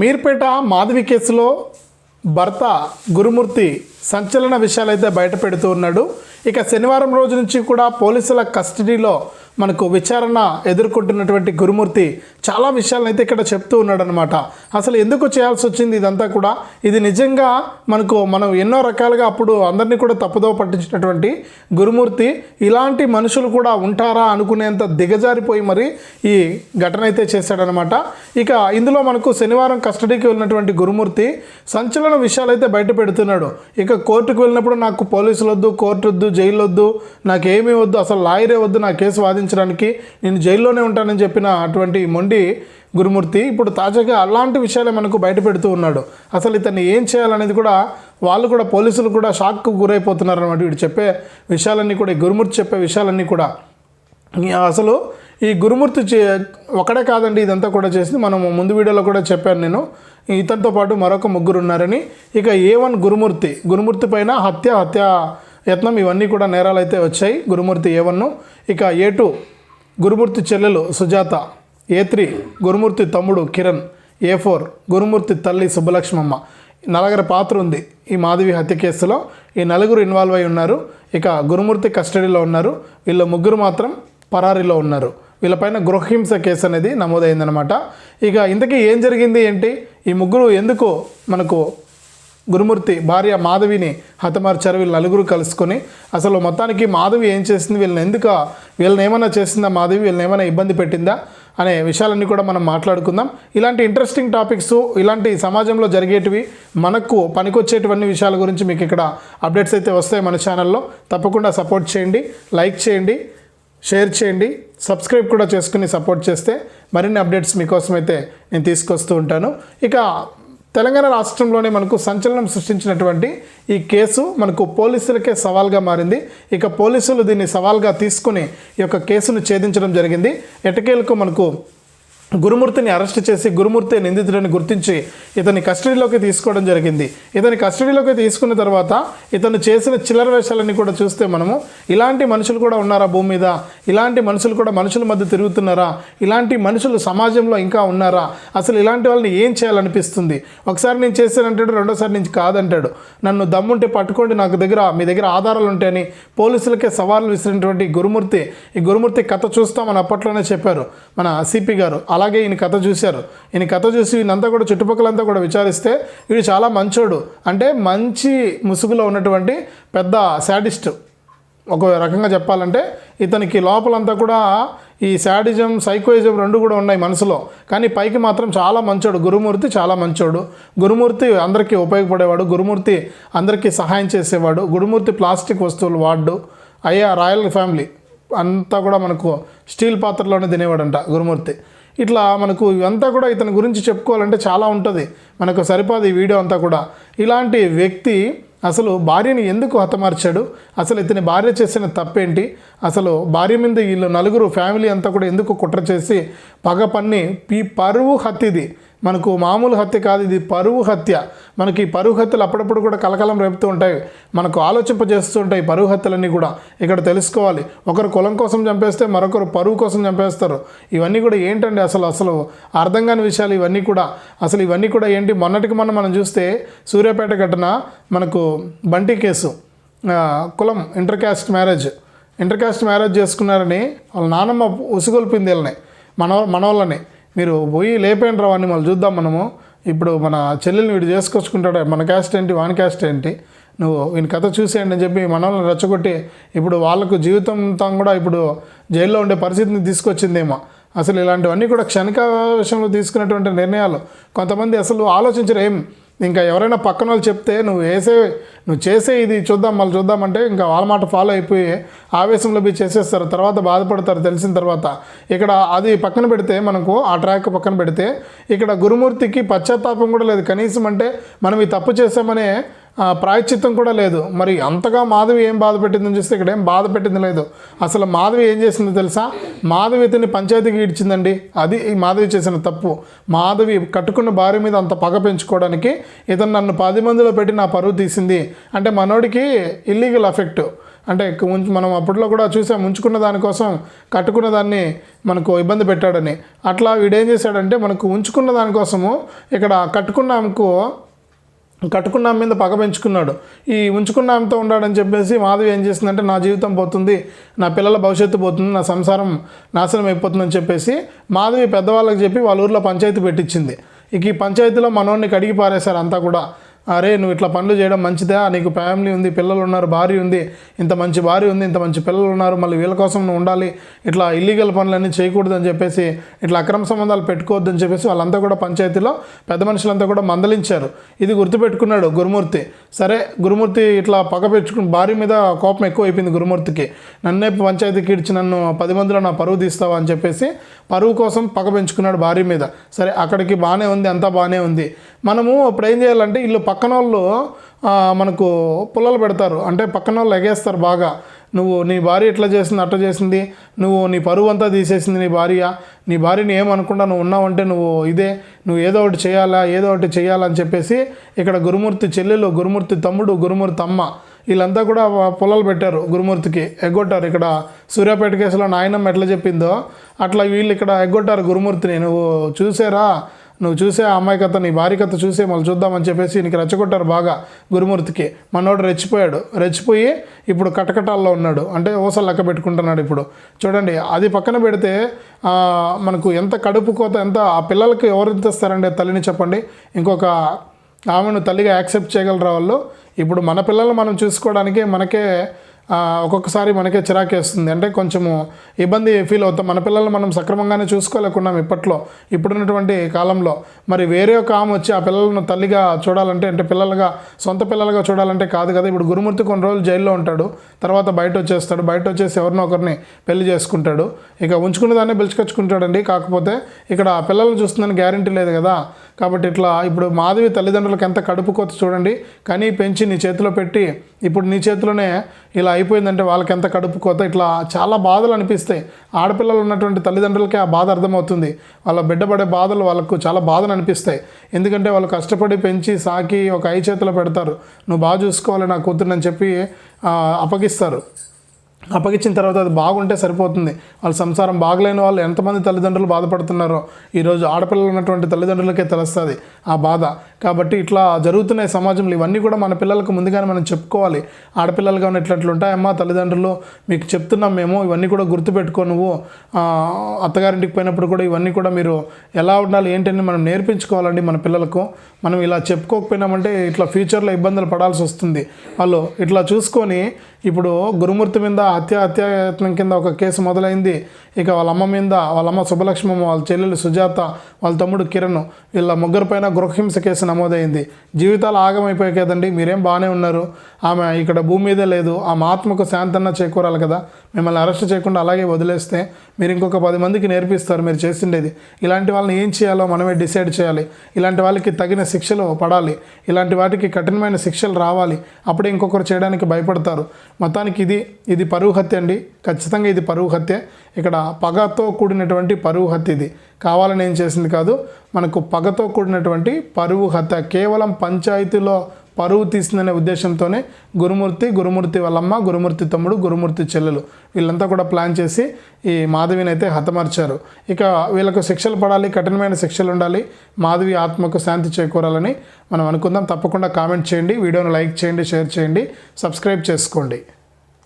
మీర్పేట మాధవి కేసులో భర్త గురుమూర్తి సంచలన విషయాలైతే బయట పెడుతూ ఉన్నాడు. ఇక శనివారం రోజు నుంచి కూడా పోలీసుల కస్టడీలో మనకు విచారణ ఎదుర్కొంటున్నటువంటి గురుమూర్తి చాలా విషయాలను అయితే ఇక్కడ చెప్తూ ఉన్నాడనమాట అసలు ఎందుకు చేయాల్సి వచ్చింది ఇదంతా కూడా? ఇది నిజంగా మనకు మనం ఎన్నో రకాలుగా అప్పుడు అందరినీ కూడా తప్పుదో పట్టించినటువంటి గురుమూర్తి. ఇలాంటి మనుషులు కూడా ఉంటారా అనుకునేంత దిగజారిపోయి మరి ఈ ఘటన అయితే చేశాడనమాట ఇక ఇందులో మనకు శనివారం కస్టడీకి వెళ్ళినటువంటి గురుమూర్తి సంచలన విషయాలు అయితే బయట పెడుతున్నాడు. ఇక కోర్టుకు వెళ్ళినప్పుడు నాకు పోలీసులు వద్దు కోర్టు వద్దు జైలు వద్దు నాకేమీ వద్దు అసలు లాయరే వద్దు నా కేసు సాధించడానికి నేను జైల్లోనే ఉంటానని చెప్పిన అటువంటి మొండి గురుమూర్తి ఇప్పుడు తాజాగా అలాంటి విషయాలే మనకు బయట పెడుతూ ఉన్నాడు. అసలు ఇతన్ని ఏం చేయాలనేది కూడా వాళ్ళు కూడా పోలీసులు కూడా షాక్కు గురైపోతున్నారు అనమాట వీడు చెప్పే విషయాలన్నీ కూడా ఈ గురుమూర్తి చెప్పే విషయాలన్నీ కూడా. అసలు ఈ గురుమూర్తి చే ఒకడే కాదండి ఇదంతా కూడా చేసింది. మనం ముందు వీడియోలో కూడా చెప్పాను నేను. ఇతనితో పాటు మరొక ముగ్గురు ఉన్నారని. ఇక ఏ వన్ గురుమూర్తి గురుమూర్తి పైన హత్య హత్య యత్నం ఇవన్నీ కూడా నేరాలు అయితే వచ్చాయి. గురుమూర్తి ఏ వన్ను ఇక ఏ టూ గురుమూర్తి చెల్లెలు సుజాత ఏ త్రీ గురుమూర్తి తమ్ముడు కిరణ్ ఏ ఫోర్ గురుమూర్తి తల్లి సుబ్బలక్ష్మమ్మ. నలగర పాత్ర ఉంది ఈ మాధవి హత్య కేసులో. ఈ నలుగురు ఇన్వాల్వ్ అయి ఉన్నారు. ఇక గురుమూర్తి కస్టడీలో ఉన్నారు. వీళ్ళ ముగ్గురు మాత్రం పరారీలో ఉన్నారు. వీళ్ళపైన గృహహింస కేసు అనేది నమోదైందనమాట ఇక ఇంతకీ ఏం జరిగింది ఏంటి? ఈ ముగ్గురు ఎందుకు మనకు గురుమూర్తి భార్య మాధవిని హతమార్చారు వీళ్ళు నలుగురు కలుసుకొని అసలు మొత్తానికి మాధవి ఏం చేసింది? వీళ్ళని ఎందుకు వీళ్ళని ఏమైనా చేసిందా మాధవి? వీళ్ళని ఏమైనా ఇబ్బంది పెట్టిందా? అనే విషయాలన్నీ కూడా మనం మాట్లాడుకుందాం. ఇలాంటి ఇంట్రెస్టింగ్ టాపిక్స్ ఇలాంటి సమాజంలో జరిగేటివి మనకు పనికొచ్చేటివన్నీ విషయాల గురించి మీకు ఇక్కడ అప్డేట్స్ అయితే వస్తాయి మన ఛానల్లో తప్పకుండా సపోర్ట్ చేయండి లైక్ చేయండి షేర్ చేయండి సబ్స్క్రైబ్ కూడా చేసుకుని సపోర్ట్ చేస్తే మరిన్ని అప్డేట్స్ మీకోసం అయితే నేను తీసుకొస్తూ ఉంటాను. ఇక తెలంగాణ రాష్ట్రంలోనే మనకు సంచలనం సృష్టించినటువంటి ఈ కేసు మనకు పోలీసులకే సవాల్గా మారింది. ఇక పోలీసులు దీన్ని సవాల్గా తీసుకుని ఈ యొక్క కేసును ఛేదించడం జరిగింది. ఎటకేలకు మనకు గురుమూర్తిని అరెస్ట్ చేసి గురుమూర్తి నిందితుడిని గుర్తించి ఇతని కస్టడీలోకి తీసుకోవడం జరిగింది. ఇతని కస్టడీలోకి తీసుకున్న తర్వాత ఇతను చేసిన చిల్లర వేషాలన్నీ కూడా చూస్తే మనము ఇలాంటి మనుషులు కూడా ఉన్నారా భూమి మీద? ఇలాంటి మనుషులు కూడా మనుషుల మధ్య తిరుగుతున్నారా? ఇలాంటి మనుషులు సమాజంలో ఇంకా ఉన్నారా? అసలు ఇలాంటి వాళ్ళని ఏం చేయాలనిపిస్తుంది? ఒకసారి నేను చేశానంటాడు రెండోసారి నుంచి కాదంటాడు. నన్ను దమ్ముంటే పట్టుకోండి నాకు దగ్గర మీ దగ్గర ఆధారాలు ఉంటాయని పోలీసులకే సవాళ్ళు విసిరినటువంటి గురుమూర్తి ఈ గురుమూర్తి కథ చూస్తామని అప్పట్లోనే చెప్పారు మన సిపి గారు. అలాగే ఈయన కథ చూశారు. ఈయన కథ చూసి ఈయనంతా కూడా చుట్టుపక్కలంతా కూడా విచారిస్తే వీడు చాలా మంచోడు. అంటే మంచి ముసుగులో ఉన్నటువంటి పెద్ద శాడిస్ట్. ఒక రకంగా చెప్పాలంటే ఇతనికి లోపలంతా కూడా ఈ శాడిజం సైకోయిజం రెండు కూడా ఉన్నాయి మనసులో. కానీ పైకి మాత్రం చాలా మంచోడు. గురుమూర్తి చాలా మంచోడు. గురుమూర్తి అందరికీ ఉపయోగపడేవాడు. గురుమూర్తి అందరికీ సహాయం చేసేవాడు. గురుమూర్తి ప్లాస్టిక్ వస్తువులు వాడు అయ్యా రాయల్ ఫ్యామిలీ. అంతా కూడా మనకు స్టీల్ పాత్రలోనే తినేవాడంట గురుమూర్తి. ఇట్లా మనకు ఇవంతా కూడా ఇతని గురించి చెప్పుకోవాలంటే చాలా ఉంటుంది. మనకు సరిపోదు ఈ వీడియో అంతా కూడా. ఇలాంటి వ్యక్తి అసలు భార్యని ఎందుకు హతమార్చాడు? అసలు ఇతని భార్య చేసిన తప్పేంటి? అసలు భార్య మీద వీళ్ళు నలుగురు ఫ్యామిలీ అంతా కూడా ఎందుకు కుట్ర చేసి పగ పన్ని పీ పరువు హత్య మనకు మామూలు హత్య కాదు ఇది పరువు హత్య. మనకి పరువు హత్యలు అప్పుడప్పుడు కూడా కలకలం రేపుతూ ఉంటాయి. మనకు ఆలోచింపజేస్తూ ఉంటాయి పరువు హత్యలన్నీ కూడా. ఇక్కడ తెలుసుకోవాలి. ఒకరు కులం కోసం చంపేస్తే మరొకరు పరువు కోసం చంపేస్తారు. ఇవన్నీ కూడా ఏంటండి అసలు అసలు అర్థం కాని విషయాలు ఇవన్నీ కూడా. అసలు ఇవన్నీ కూడా ఏంటి? మొన్నటికి మొన్న మనం చూస్తే సూర్యాపేట ఘటన మనకు బంటి కేసు. కులం inter caste marriage inter caste marriage చేసుకున్నారని వాళ్ళ నానమ్మ ఉసుగొల్పింది వీళ్ళని మన మనవాళ్ళని. మీరు పోయి లేపేయండి రావాన్ని మళ్ళీ చూద్దాం మనము. ఇప్పుడు మన చెల్లెల్ని వీడు చేసుకొచ్చుకుంటాడు మన క్యాస్ట్ ఏంటి వాని క్యాస్ట్ ఏంటి? నువ్వు ఈయన కథ చూసేయండి అని చెప్పి మనల్ని రెచ్చగొట్టి ఇప్పుడు వాళ్ళకు జీవితం కూడా ఇప్పుడు జైల్లో ఉండే పరిస్థితిని తీసుకొచ్చిందేమో. అసలు ఇలాంటివన్నీ కూడా క్షణిక విషయంలో తీసుకున్నటువంటి నిర్ణయాలు. కొంతమంది అసలు ఆలోచించరు ఏం ఇంకా ఎవరైనా పక్కన వాళ్ళు చెప్తే నువ్వు వేసే నువ్వు చేసే ఇది చూద్దాం మళ్ళీ చూద్దామంటే ఇంకా వాళ్ళ మాట ఫాలో అయిపోయి ఆవేశంలో పోయి చేసేస్తారు. తర్వాత బాధపడతారు తెలిసిన తర్వాత. ఇక్కడ అది పక్కన పెడితే మనకు ఆ ట్రాక్ పక్కన పెడితే ఇక్కడ గురుమూర్తికి పశ్చాత్తాపం కూడా లేదు. కనీసం అంటే మనం ఈ తప్పు చేసామనే ప్రాయశ్చిత్తం కూడా లేదు. మరి అంతగా మాధవి ఏం బాధ పెట్టిందని చూస్తే ఇక్కడ ఏం బాధ పెట్టింది లేదు. అసలు మాధవి ఏం చేసిందో తెలుసా? మాధవి ఇతన్ని పంచాయతీకి ఇచ్చిందండి అది ఈ మాధవి చేసిన తప్పు. మాధవి కట్టుకున్న భార్య మీద అంత పగ పెంచుకోవడానికి ఇతను నన్ను పది మందిలో పెట్టి నా పరువు తీసింది. అంటే మనోడికి ఇల్లీగల్ అఫెక్ట్ అంటే ఉంచు మనం అప్పట్లో కూడా చూసాం ఉంచుకున్న దానికోసం కట్టుకున్న దాన్ని మనకు ఇబ్బంది పెట్టాడని. అట్లా వీడేం చేశాడంటే మనకు ఉంచుకున్న దానికోసము ఇక్కడ కట్టుకున్నాముకు కట్టుకున్న ఆమె మీద పగ పెంచుకున్నాడు. ఈ ఉంచుకున్న ఆమెతో ఉన్నాడని చెప్పేసి మాధవి ఏం చేసిందంటే నా జీవితం పోతుంది నా పిల్లల భవిష్యత్తు పోతుంది నా సంసారం నాశనం అయిపోతుందని చెప్పేసి మాధవి పెద్దవాళ్ళకి చెప్పి వాళ్ళ ఊర్లో పంచాయతీ పెట్టించింది ఇక ఈ పంచాయతీలో మనోడిని కడిగి పారేశారు అంతా కూడా. అరే నువ్వు ఇట్లా పనులు చేయడం మంచిదా? నీకు ఫ్యామిలీ ఉంది పిల్లలు ఉన్నారు భార్య ఉంది. ఇంత మంచి భార్య ఉంది ఇంత మంచి పిల్లలు ఉన్నారు. మళ్ళీ వీళ్ళ కోసం నువ్వు ఉండాలి. ఇట్లా ఇల్లీగల్ పనులన్నీ చేయకూడదని చెప్పేసి ఇట్లా అక్రమ సంబంధాలు పెట్టుకోవద్దని చెప్పేసి వాళ్ళంతా కూడా పంచాయతీలో పెద్ద మనుషులంతా కూడా మందలించారు. ఇది గుర్తుపెట్టుకున్నాడు గురుమూర్తి. సరే గురుమూర్తి ఇట్లా పగ పెట్టుకుని భార్య మీద కోపం ఎక్కువ అయిపోయింది గురుమూర్తికి. నన్నే పంచాయతీకి ఇడిచి నన్ను పది మందిలో నా పరువు తీస్తావా అని చెప్పేసి పరువు కోసం పగ పెంచుకున్నాడు భార్య మీద. సరే అక్కడికి బాగానే ఉంది అంతా బాగానే ఉంది. మనము ఇప్పుడు ఏం చేయాలంటే ఇల్లు పక్కన వాళ్ళు మనకు పుల్లలు పెడతారు. అంటే పక్కన వాళ్ళు ఎగేస్తారు బాగా. నువ్వు నీ భార్య ఇట్లా చేసింది అట్లా చేసింది నువ్వు నీ పరువు అంతా తీసేసింది నీ భార్య. నీ భార్యని ఏమనుకుంటా నువ్వు ఉన్నావంటే నువ్వు ఇదే నువ్వు ఏదో ఒకటి చేయాలా ఏదో ఒకటి చేయాలా అని చెప్పేసి ఇక్కడ గురుమూర్తి చెల్లెలు గురుమూర్తి తమ్ముడు గురుమూర్తి అమ్మ వీళ్ళంతా కూడా పొలాలు పెట్టారు గురుమూర్తికి ఎగ్గొట్టారు. ఇక్కడ సూర్యాపేట కేసులో నాయనమ్మ ఎట్లా చెప్పిందో అట్లా వీళ్ళు ఇక్కడ ఎగ్గొట్టారు గురుమూర్తిని. నువ్వు చూసారా నువ్వు చూసే ఆ అమ్మాయి కథ నీ భార్య కథ చూసే మళ్ళీ చూద్దామని చెప్పేసి నీకు రెచ్చగొట్టారు బాగా గురుమూర్తికి. మనోడు రెచ్చిపోయాడు. రెచ్చిపోయి ఇప్పుడు కటకటాల్లో ఉన్నాడు. అంటే ఓసలు లెక్క పెట్టుకుంటున్నాడు ఇప్పుడు. చూడండి అది పక్కన పెడితే మనకు ఎంత కడుపు కోత ఎంత ఆ పిల్లలకి ఎవరు తెస్తారండి తల్లిని చెప్పండి? ఇంకొక ఆమెను తల్లిగా యాక్సెప్ట్ చేయగలరా వాళ్ళు? ఇప్పుడు మన పిల్లలు మనం చూసుకోవడానికి మనకే ఒక్కొక్కసారి మనకే చిరాకేస్తుంది. అంటే కొంచెము ఇబ్బంది ఫీల్ అవుతాం. మన పిల్లల్ని మనం సక్రమంగానే చూసుకోలేకున్నాం ఇప్పట్లో ఇప్పుడున్నటువంటి కాలంలో. మరి వేరే ఒక ఆమె వచ్చి ఆ పిల్లలను తల్లిగా చూడాలంటే అంటే పిల్లలుగా సొంత పిల్లలుగా చూడాలంటే కాదు కదా. ఇప్పుడు గురుమూర్తి కొన్ని రోజులు జైల్లో ఉంటాడు. తర్వాత బయట వచ్చేస్తాడు. బయట వచ్చేసి ఎవరినో ఒకరిని పెళ్ళి చేసుకుంటాడు. ఇక ఉంచుకున్న దాన్ని పిలుచుకొచ్చుకుంటాడండి. కాకపోతే ఇక్కడ ఆ చూస్తుందని గ్యారంటీ లేదు కదా. కాబట్టి ఇట్లా ఇప్పుడు మాధవి తల్లిదండ్రులకు ఎంత కడుపుకోత చూడండి. కానీ పెంచి నీ చేతిలో పెట్టి ఇప్పుడు నీ చేతిలోనే ఇలా అయిపోయిందంటే వాళ్ళకి ఎంత కడుపు కోత? ఇట్లా చాలా బాధలు అనిపిస్తాయి. ఆడపిల్లలు ఉన్నటువంటి తల్లిదండ్రులకి ఆ బాధ అర్థమవుతుంది. వాళ్ళ బిడ్డ పడే బాధలు వాళ్ళకు చాలా బాధలు అనిపిస్తాయి. ఎందుకంటే వాళ్ళు కష్టపడి పెంచి సాకి ఒక ఐ చేతిలో పెడతారు. నువ్వు బాగా చూసుకోవాలి నా కూతురుని చెప్పి అప్పగిస్తారు. అప్పగించిన తర్వాత అది బాగుంటే సరిపోతుంది. వాళ్ళ సంసారం బాగలేని వాళ్ళు ఎంతమంది తల్లిదండ్రులు బాధపడుతున్నారో ఈరోజు ఆడపిల్లలు ఉన్నటువంటి తల్లిదండ్రులకే తెలుస్తుంది ఆ బాధ. కాబట్టి ఇట్లా జరుగుతున్నాయి సమాజంలో. ఇవన్నీ కూడా మన పిల్లలకు ముందుగానే మనం చెప్పుకోవాలి. ఆడపిల్లలుగా ఉన్న ఇట్లా ఉంటాయమ్మా తల్లిదండ్రులు మీకు చెప్తున్నాం మేము ఇవన్నీ కూడా గుర్తుపెట్టుకో నువ్వు. అత్తగారింటికి పోయినప్పుడు కూడా ఇవన్నీ కూడా మీరు ఎలా ఉండాలి ఏంటని మనం నేర్పించుకోవాలండి మన పిల్లలకు. మనం ఇలా చెప్పుకోకపోయినామంటే ఇట్లా ఫ్యూచర్లో ఇబ్బందులు పడాల్సి వస్తుంది. వాళ్ళు ఇట్లా చూసుకొని ఇప్పుడు గురుమూర్తి మీద హత్య హత్యాయత్నం కింద ఒక కేసు మొదలైంది. ఇక వాళ్ళ అమ్మ మీద వాళ్ళ అమ్మ సుబ్బలక్ష్మమ్మ వాళ్ళ చెల్లెలు సుజాత వాళ్ళ తమ్ముడు కిరణ్ వీళ్ళ ముగ్గురు పైన గృహహింస కేసు నమోదైంది. జీవితాలు ఆగమైపోయాయి కదండి. మీరేం బాగానే ఉన్నారు. ఆమె ఇక్కడ భూమి మీదే లేదు. ఆమె ఆత్మకు శాంతన్న చేకూరాలి కదా. మిమ్మల్ని అరెస్ట్ చేయకుండా అలాగే వదిలేస్తే మీరు ఇంకొక పది మందికి నేర్పిస్తారు మీరు చేసిండేది. ఇలాంటి వాళ్ళని ఏం చేయాలో మనమే డిసైడ్ చేయాలి. ఇలాంటి వాళ్ళకి తగిన శిక్షలు పడాలి. ఇలాంటి వాటికి కఠినమైన శిక్షలు రావాలి. అప్పుడే ఇంకొకరు చేయడానికి భయపడతారు. మొత్తానికి ఇది ఇది పరువు హత్య అండి. ఖచ్చితంగా ఇది పరువు హత్య. ఇక్కడ పగతో కూడినటువంటి పరువు హత్య ఇది. కావాలని ఏం చేసింది కాదు మనకు పగతో కూడినటువంటి పరువు హత్య కేవలం పంచాయతీలో పరువు తీసిందనే ఉద్దేశంతోనే గురుమూర్తి గురుమూర్తి వాళ్ళమ్మ గురుమూర్తి తమ్ముడు గురుమూర్తి చెల్లెలు వీళ్ళంతా కూడా ప్లాన్ చేసి ఈ మాధవిని అయితే హతమార్చారు. ఇక వీళ్ళకు శిక్షలు పడాలి కఠినమైన శిక్షలు ఉండాలి మాధవి ఆత్మకు శాంతి చేకూరాలని మనం అనుకుందాం. తప్పకుండా కామెంట్ చేయండి వీడియోను లైక్ చేయండి షేర్ చేయండి సబ్స్క్రైబ్ చేసుకోండి.